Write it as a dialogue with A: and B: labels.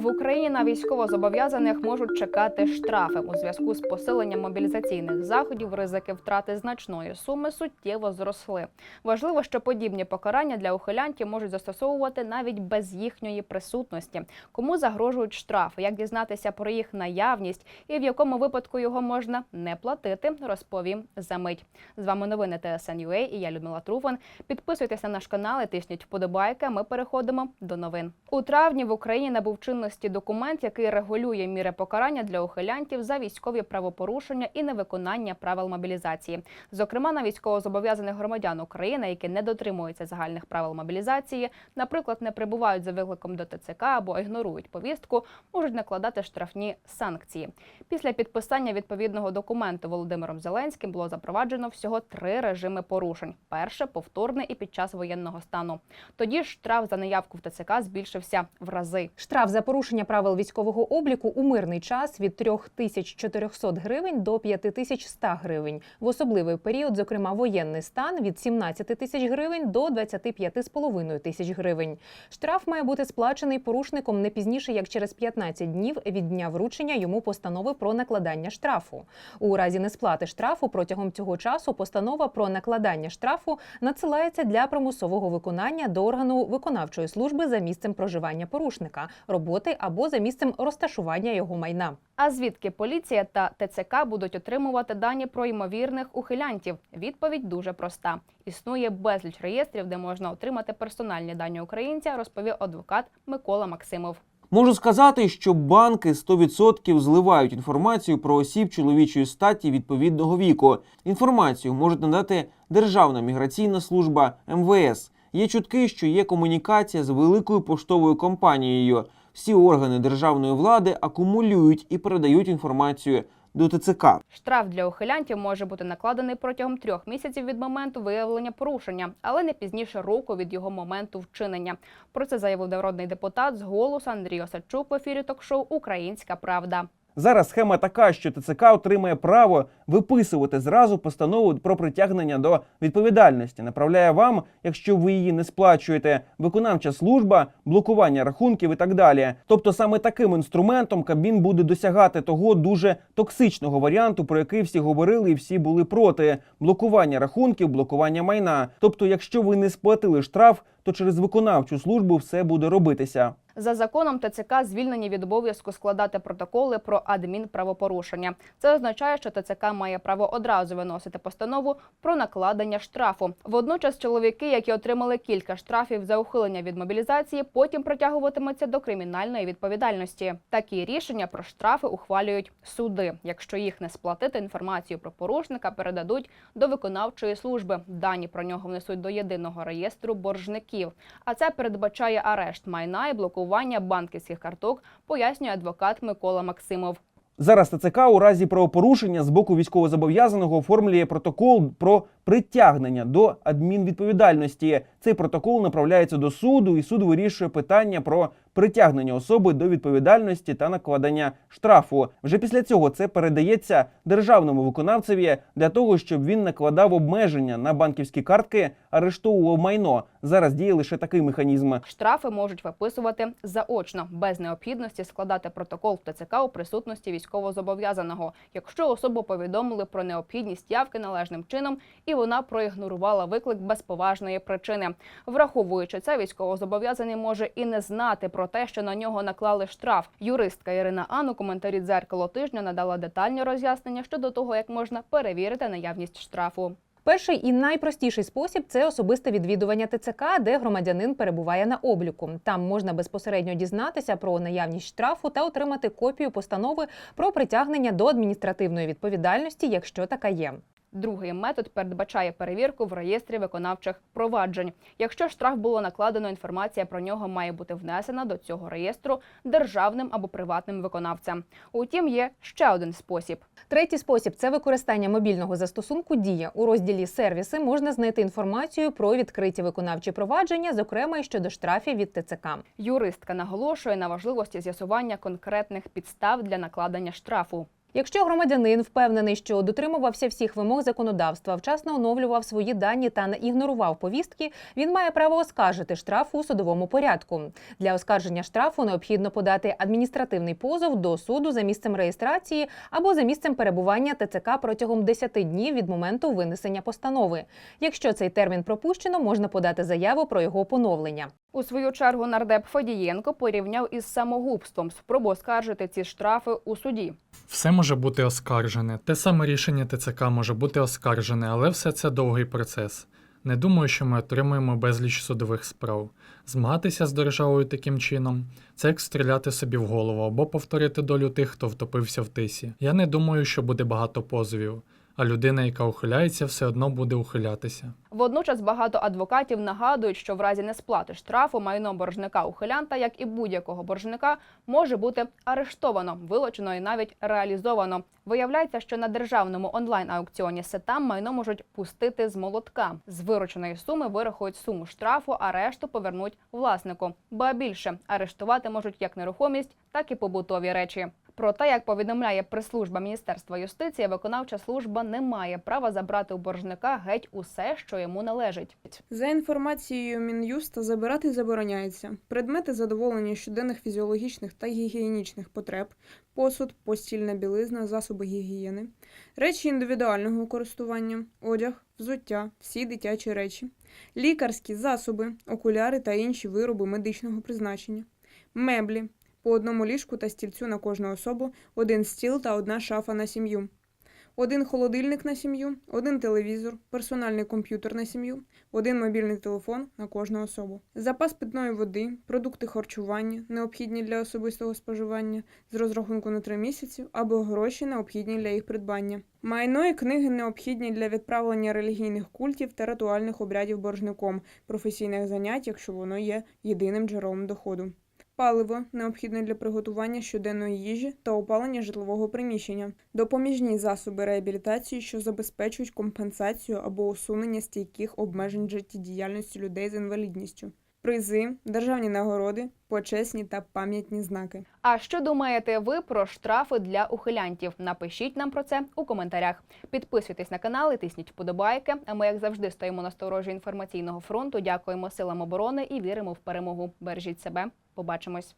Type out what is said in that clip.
A: В Україні на військовозобов'язаних можуть чекати штрафи у зв'язку з посиленням мобілізаційних заходів. Ризики втрати значної суми суттєво зросли. Важливо, що подібні покарання для ухилянтів можуть застосовувати навіть без їхньої присутності. Кому загрожують штрафи, як дізнатися про їх наявність і в якому випадку його можна не платити, розповім за мить. З вами новини ТСН.UA і я Людмила Труфан. Підписуйтесь на наш канал і тисніть вподобайки. Ми переходимо до новин. У травні в Україні набув чинності документ, який регулює міри покарання для ухилянтів за військові правопорушення і невиконання правил мобілізації. Зокрема, на військовозобов'язаних громадян України, які не дотримуються загальних правил мобілізації, наприклад, не прибувають за викликом до ТЦК або ігнорують повістку, можуть накладати штрафні санкції. Після підписання відповідного документу Володимиром Зеленським було запроваджено всього три режими порушень: перше повторне і під час воєнного стану. Тоді штраф за неявку в ТЦК збільшився в рази.
B: Штраф за порушення правил військового обліку у мирний час від 3400 гривень до 5100 гривень. В особливий період, зокрема воєнний стан, від 17 тисяч гривень до 25,5 тисяч гривень. Штраф має бути сплачений порушником не пізніше як через 15 днів від дня вручення йому постанови про накладання штрафу. У разі несплати штрафу протягом цього часу постанова про накладання штрафу надсилається для примусового виконання до органу виконавчої служби за місцем проживання порушника, роботи або за місцем розташування його майна.
A: А звідки поліція та ТЦК будуть отримувати дані про ймовірних ухилянтів? Відповідь дуже проста: існує безліч реєстрів, де можна отримати персональні дані українця, розповів адвокат Микола Максимов.
C: Можу сказати, що банки 100% зливають інформацію про осіб чоловічої статі відповідного віку. Інформацію можуть надати Державна міграційна служба МВС. Є чутки, що є комунікація з великою поштовою компанією. Всі органи державної влади акумулюють і передають інформацію до ТЦК.
A: Штраф для ухилянтів може бути накладений протягом трьох місяців від моменту виявлення порушення, але не пізніше року від його моменту вчинення. Про це заявив народний депутат з голосу Андрій Осадчук в ефірі ток-шоу Українська Правда.
C: Зараз схема така, що ТЦК отримає право виписувати зразу постанову про притягнення до відповідальності. Направляє вам, якщо ви її не сплачуєте, виконавча служба, блокування рахунків і так далі. Тобто саме таким інструментом Кабмін буде досягати того дуже токсичного варіанту, про який всі говорили і всі були проти блокування рахунків, блокування майна. Тобто, якщо ви не сплатили штраф, то через виконавчу службу все буде робитися.
A: За законом ТЦК звільнені від обов'язку складати протоколи про адмінправопорушення. Це означає, що ТЦК має право одразу виносити постанову про накладення штрафу. Водночас чоловіки, які отримали кілька штрафів за ухилення від мобілізації, потім притягуватимуться до кримінальної відповідальності. Такі рішення про штрафи ухвалюють суди. Якщо їх не сплатити, інформацію про порушника передадуть до виконавчої служби. Дані про нього внесуть до єдиного реєстру боржників. А це передбачає арешт майна і блокування банківських карток, пояснює адвокат Микола Максимов.
C: Зараз ТЦК у разі правопорушення з боку військовозобов'язаного оформлює протокол про притягнення до адмінвідповідальності. Цей протокол направляється до суду, і суд вирішує питання про притягнення особи до відповідальності та накладення штрафу. Вже після цього це передається державному виконавцеві для того, щоб він накладав обмеження на банківські картки, арештовував майно. Зараз діє лише такий механізм.
A: Штрафи можуть виписувати заочно, без необхідності складати протокол в ТЦК у присутності військовозобов'язаного, якщо особу повідомили про необхідність явки належним чином і вона проігнорувала виклик без поважної причини. Враховуючи це, військовозобов'язаний може і не знати про те, що на нього наклали штраф. Юристка Ірина Ан у коментарі дзеркало тижня надала детальні роз'яснення щодо того, як можна перевірити наявність штрафу.
B: Перший і найпростіший спосіб це особисте відвідування ТЦК, де громадянин перебуває на обліку. Там можна безпосередньо дізнатися про наявність штрафу та отримати копію постанови про притягнення до адміністративної відповідальності, якщо така є.
A: Другий метод передбачає перевірку в реєстрі виконавчих проваджень. Якщо штраф було накладено, інформація про нього має бути внесена до цього реєстру державним або приватним виконавцем. Утім, є ще один спосіб.
B: Третій спосіб це використання мобільного застосунку Дія. У розділі сервіси можна знайти інформацію про відкриті виконавчі провадження, зокрема й щодо штрафів від ТЦК.
A: Юристка наголошує на важливості з'ясування конкретних підстав для накладення штрафу.
B: Якщо громадянин впевнений, що дотримувався всіх вимог законодавства, вчасно оновлював свої дані та не ігнорував повістки, він має право оскаржити штраф у судовому порядку. Для оскарження штрафу необхідно подати адміністративний позов до суду за місцем реєстрації або за місцем перебування ТЦК протягом 10 днів від моменту винесення постанови. Якщо цей термін пропущено, можна подати заяву про його поновлення.
A: У свою чергу нардеп Фадієнко порівняв із самогубством спробу оскаржити ці штрафи у суді.
D: Все може бути оскаржене. Те саме рішення ТЦК може бути оскаржене, але все це довгий процес. Не думаю, що ми отримуємо безліч судових справ. Змагатися з державою таким чином це як стріляти собі в голову або повторити долю тих, хто втопився в тисі. Я не думаю, що буде багато позовів, а людина, яка ухиляється, все одно буде ухилятися.
A: Водночас багато адвокатів нагадують, що в разі несплати штрафу майно боржника ухилянта, як і будь-якого боржника, може бути арештовано, вилучено і навіть реалізовано. Виявляється, що на державному онлайн-аукціоні сетам майно можуть пустити з молотка. З вирученої суми вирахують суму штрафу, а решту повернуть власнику. Ба більше арештувати можуть як нерухомість, так і побутові речі. Проте, як повідомляє прес-служба Міністерства юстиції, виконавча служба не має права забрати у боржника геть усе, що йому належить.
E: За інформацією Мін'юста, забирати забороняється предмети задоволення щоденних фізіологічних та гігієнічних потреб, посуд, постільна білизна, засоби гігієни, речі індивідуального користування, одяг, взуття, всі дитячі речі, лікарські засоби, окуляри та інші вироби медичного призначення, меблі, по одному ліжку та стільцю на кожну особу, один стіл та одна шафа на сім'ю. Один холодильник на сім'ю, один телевізор, персональний комп'ютер на сім'ю, один мобільний телефон на кожну особу, запас питної води, продукти харчування, необхідні для особистого споживання, з розрахунку на три місяці, або гроші, необхідні для їх придбання. Майно і книги необхідні для відправлення релігійних культів та ритуальних обрядів боржником, професійних занять, якщо воно є єдиним джерелом доходу. Паливо необхідне для приготування щоденної їжі та опалення житлового приміщення, допоміжні засоби реабілітації, що забезпечують компенсацію або усунення стійких обмежень життєдіяльності людей з інвалідністю, призи, державні нагороди, почесні та пам'ятні знаки.
A: А що думаєте ви про штрафи для ухилянтів? Напишіть нам про це у коментарях. Підписуйтесь на канал і тисніть вподобайки. А ми, як завжди, стоїмо на сторожі інформаційного фронту. Дякуємо силам оборони і віримо в перемогу. Бережіть себе. Побачимось.